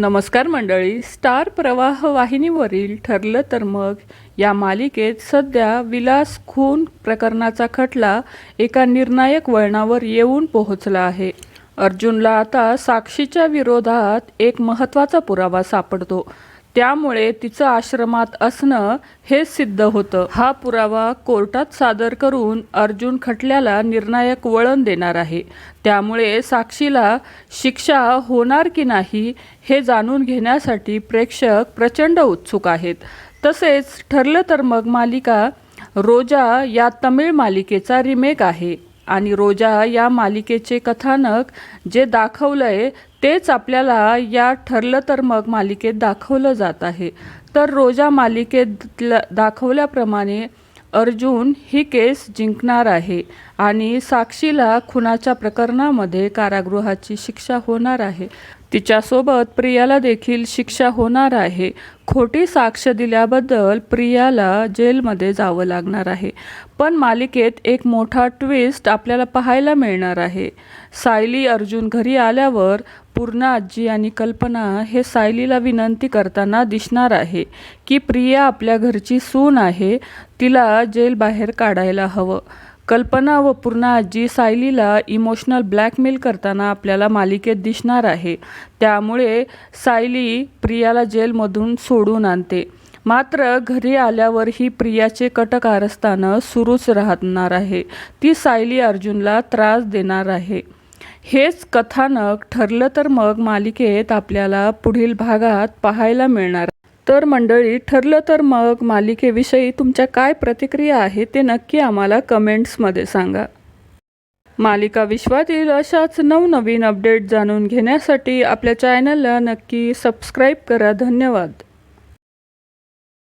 नमस्कार मंडळी स्टार प्रवाह वाहिनीवरील ठरलं तर मग या मालिकेत सध्या विलास खून प्रकरणाचा खटला एका निर्णायक वळणावर येऊन पोहोचला आहे. अर्जुनला आता साक्षीच्या विरोधात एक महत्त्वाचा पुरावा सापडतो. त्यामुळे तिचं आश्रमात असणं हे सिद्ध होतं. हा पुरावा कोर्टात सादर करून अर्जुन खटल्याला निर्णायक वळण देणार आहे. त्यामुळे साक्षीला शिक्षा होणार की नाही हे जाणून घेण्यासाठी प्रेक्षक प्रचंड उत्सुक आहेत. तसेच ठरलं तर मग मालिका रोजा या तमिळ मालिकेचा रिमेक आहे. आणि रोजा या मालिकेचे कथानक जे दाखवलंय तेच आपल्याला या ठरलं तर मग मालिकेत दाखवलं जात आहे. तर रोजा मालिकेत दाखवल्याप्रमाणे अर्जुन ही केस जिंकणार आहे आणि साक्षीला खुनाच्या प्रकरणामध्ये कारागृहाची शिक्षा होणार आहे. तिच्यासोबत प्रियाला देखील शिक्षा होणार आहे. खोटी साक्ष दिल्याबद्दल प्रियाला जेलमध्ये जावं लागणार आहे. पण मालिकेत एक मोठा ट्विस्ट आपल्याला पाहायला मिळणार आहे. सायली अर्जुन घरी आल्यावर पूर्ण आजी आणि कल्पना हे सायलीला विनंती करताना दिसणार आहे की प्रिया आपल्या घरची सून आहे तिला जेल बाहेर काढायला हवं. कल्पना व पूर्ण आजी सायलीला इमोशनल ब्लॅकमेल करताना आपल्याला मालिकेत दिसणार आहे. त्यामुळे सायली प्रियाला जेलमधून सोडून आणते. मात्र घरी आल्यावर ही प्रियाचे कटक कारस्थानं सुरूच राहणार आहे. ती सायली अर्जुनला त्रास देणार आहे. हेच कथानक ठरलं तर मग मालिकेत आपल्याला पुढील भागात पाहायला मिळणार. तर मंडळी ठरलं तर मग मालिकेविषयी तुमच्या काय प्रतिक्रिया आहे ते नक्की आम्हाला कमेंट्समध्ये सांगा. मालिका विश्वातील अशाच नवनवीन अपडेट जाणून घेण्यासाठी आपल्या चॅनलला नक्की सबस्क्राईब करा. धन्यवाद.